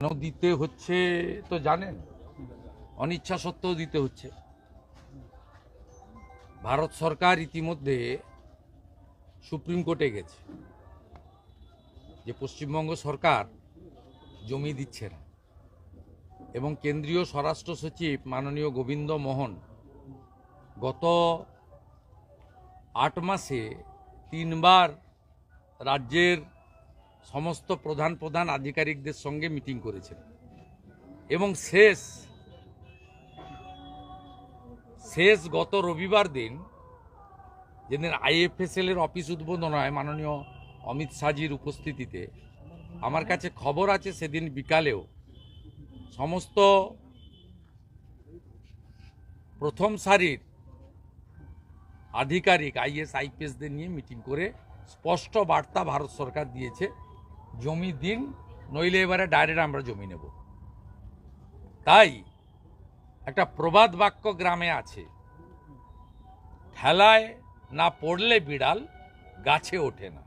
কেন দিতে হচ্ছে তো জানেন? অনিচ্ছা সত্ত্বেও দিতে হচ্ছে। ভারত সরকার ইতিমধ্যে সুপ্রিম কোর্টে গেছে যে পশ্চিমবঙ্গ সরকার জমি দিচ্ছে না। এবং কেন্দ্রীয় স্বরাষ্ট্র সচিব মাননীয় গোবিন্দ মোহন গত আট মাসে তিনবার রাজ্যের সমস্ত প্রধান প্রধান আধিকারিকদের সঙ্গে মিটিং করেছেন। এবং শেষ শেষ গত রবিবার দিন যেদিন আইএফএসএল এর অফিস উদ্বোধন হয় মাননীয় অমিত শাহজির উপস্থিতিতে, আমার কাছে খবর আছে সেদিন বিকালেও সমস্ত প্রথম সারির আধিকারিক আইএস, আইপিএসদের নিয়ে মিটিং করে স্পষ্ট বার্তা ভারত সরকার দিয়েছে। জমি দিন, নইলে এবারে ডাইরেক্ট আমরা জমি নেব। তাই একটা প্রবাদ বাক্য গ্রামে আছে, ঠেলায় না পড়লে বিড়াল গাছে ওঠে না।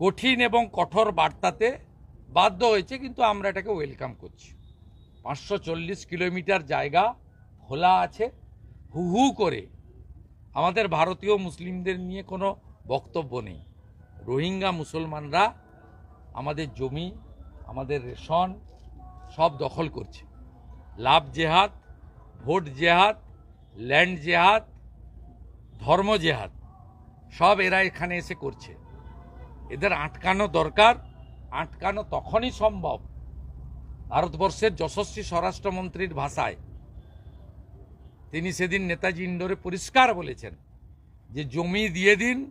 কঠিন এবং কঠোর বার্তাতে বাধ্য হয়েছে, কিন্তু আমরা এটাকে ওয়েলকাম করছি। পাঁচশো চল্লিশ কিলোমিটার জায়গা খোলা আছে, হু হু করে। আমাদের ভারতীয় মুসলিমদের নিয়ে কোনো বক্তব্য নেই। রোহিঙ্গা মুসলমানরা আমাদের জমি, আমাদের রেশন সব দখল করছে। লাভ জেহাদ, ভোট জেহাদ, ল্যান্ড জেহাদ, ধর্ম জেহাদ, সব এরা এখানে এসে করছে। এদের আটকানো দরকার, আটকানো তখনই সম্ভব ভারতবর্ষের যশস্বী স্বরাষ্ট্রমন্ত্রীর ভাষায়। তিনি সেদিন নেতাজি ইন্ডোরে পরিষ্কার বলেছেন যে, জমি দিয়ে দিন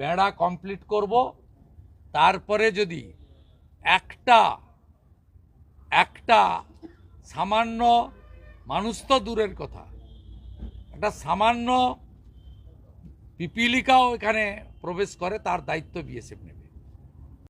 বেড়া কমপ্লিট করব, তারপরে যদি একটা একটা সামান্য, মানুষ তো দূরের কথা, একটা সামান্য পিপিলিকাও এখানে প্রবেশ করে, তার দায়িত্ব বিএসএফ নেবে।